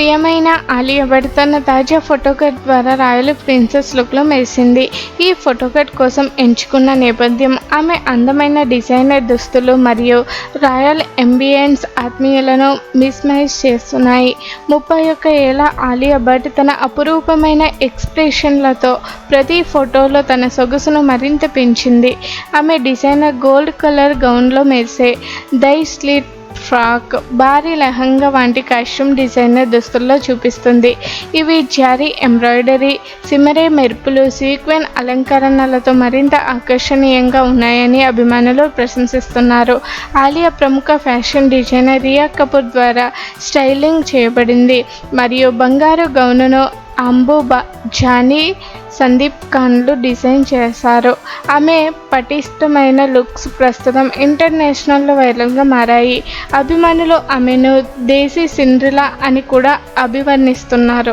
ప్రియమైన ఆలియా భట్ తన తాజా ఫోటోకట్ ద్వారా రాయల్ ప్రిన్సెస్ లుక్లో మెరిసింది. ఈ ఫోటోకట్ కోసం ఎంచుకున్న నేపథ్యం ఆమె అందమైన డిజైనర్ దుస్తులు మరియు రాయల్ ఎంబియన్స్ ఆత్మీయులను మిస్మైజ్ చేస్తున్నాయి. ముప్పై ఒక్క ఏళ్ళ ఆలియా భట్ తన అపురూపమైన ఎక్స్ప్రెషన్లతో ప్రతి ఫోటోలో తన సొగసును మరింత పెంచింది. ఆమె డిజైనర్ గోల్డ్ కలర్ గౌన్లో మెరిసే దై స్లిట్ ఫ్రాక్ భారీ లెహంగా వంటి కాస్ట్యూమ్ డిజైనర్ దుస్తుల్లో చూపిస్తుంది. ఇవి జారీ ఎంబ్రాయిడరీ సిమరే మెరుపులు సీక్వెన్ అలంకరణలతో మరింత ఆకర్షణీయంగా ఉన్నాయని అభిమానులు ప్రశంసిస్తున్నారు. ఆలియా ప్రముఖ ఫ్యాషన్ డిజైనర్ రియా కపూర్ ద్వారా స్టైలింగ్ చేయబడింది. మరియు బంగారు గౌనును అంబుబా జానీ సందీప్ ఖాన్లు డిజైన్ చేశారు. ఆమె పటిష్టమైన లుక్స్ ప్రస్తుతం ఇంటర్నేషనల్లో వైరల్గా మారాయి. అభిమానులు ఆమెను దేశీ సిండ్రిలా అని కూడా అభివర్ణిస్తున్నారు.